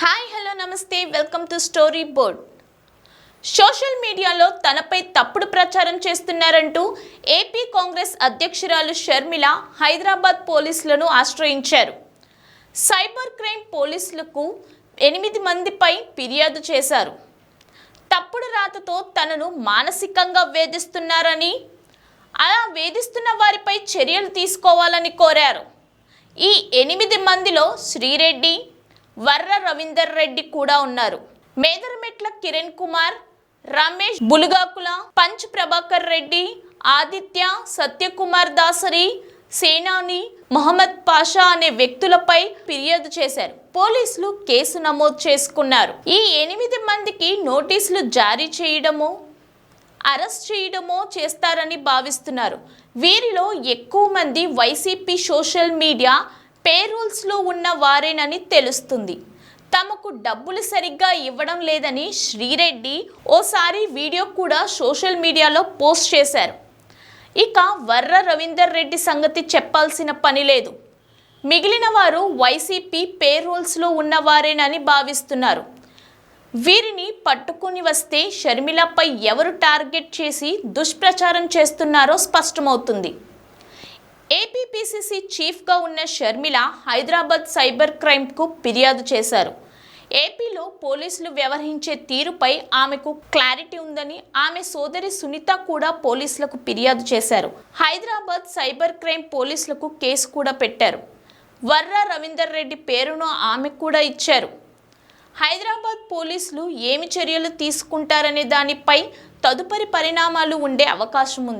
Hi hello నమస్తే. Welcome to story board. Social మీడియాలో తనపై తప్పుడు ప్రచారం చేస్తున్నారంటూ ఏపీ కాంగ్రెస్ అధ్యక్షురాలు షర్మిల హైదరాబాద్ పోలీసులను ఆశ్రయించారు. సైబర్ క్రైమ్ పోలీసులకు ఎనిమిది మందిపై ఫిర్యాదు చేశారు. తప్పుడు రాతతో తనను మానసికంగా వేధిస్తున్నారని అలా వేధిస్తున్న వారిపై చర్యలు తీసుకోవాలని కోరారు. ఈ ఎనిమిది మందిలో శ్రీరెడ్డి వర్ర రవీందర్ రెడ్డి కూడా ఉన్నారు. మేదరమెట్ల కిరణ్ కుమార్ రమేష్ బులుగాకుల పంచ్ ప్రభాకర్ రెడ్డి ఆదిత్య సత్యకుమార్ దాసరి సేనాని మహమ్మద్ పాషా అనే వ్యక్తులపై ఫిర్యాదు చేశారు. పోలీసులు కేసు నమోదు చేసుకున్నారు. ఈ ఎనిమిది మందికి నోటీసులు జారీ చేయడము అరెస్ట్ చేయడమో చేస్తారని భావిస్తున్నారు. వీరిలో ఎక్కువ మంది వైసీపీ సోషల్ మీడియా పేరోల్స్లో ఉన్న వారేనని తెలుస్తుంది. తమకు డబ్బులు సరిగ్గా ఇవ్వడం లేదని శ్రీరెడ్డి ఓసారి వీడియో కూడా సోషల్ మీడియాలో పోస్ట్ చేశారు. ఇక వర్ర రవీందర్ రెడ్డి సంగతి చెప్పాల్సిన పని లేదు. మిగిలిన వారు వైసీపీ పేరోల్స్లో ఉన్నవారేనని భావిస్తున్నారు. వీరిని పట్టుకుని వస్తే షర్మిలపై ఎవరు టార్గెట్ చేసి దుష్ప్రచారం చేస్తున్నారో స్పష్టమవుతుంది. ఏపీపీసీసీ చీఫ్గా ఉన్న షర్మిల హైదరాబాద్ సైబర్ క్రైమ్కు ఫిర్యాదు చేశారు. ఏపీలో పోలీసులు వ్యవహరించే తీరుపై ఆమెకు క్లారిటీ ఉందని ఆమె సోదరి సునీత కూడా పోలీసులకు ఫిర్యాదు చేశారు. హైదరాబాద్ సైబర్ క్రైమ్ పోలీసులకు కేసు కూడా పెట్టారు. వర్ర రవీందర్ రెడ్డి పేరును ఆమె కూడా ఇచ్చారు. హైదరాబాద్ పోలీసులు ఏమి చర్యలు తీసుకుంటారనే దానిపై తదుపరి పరిణామాలు ఉండే అవకాశం ఉంది.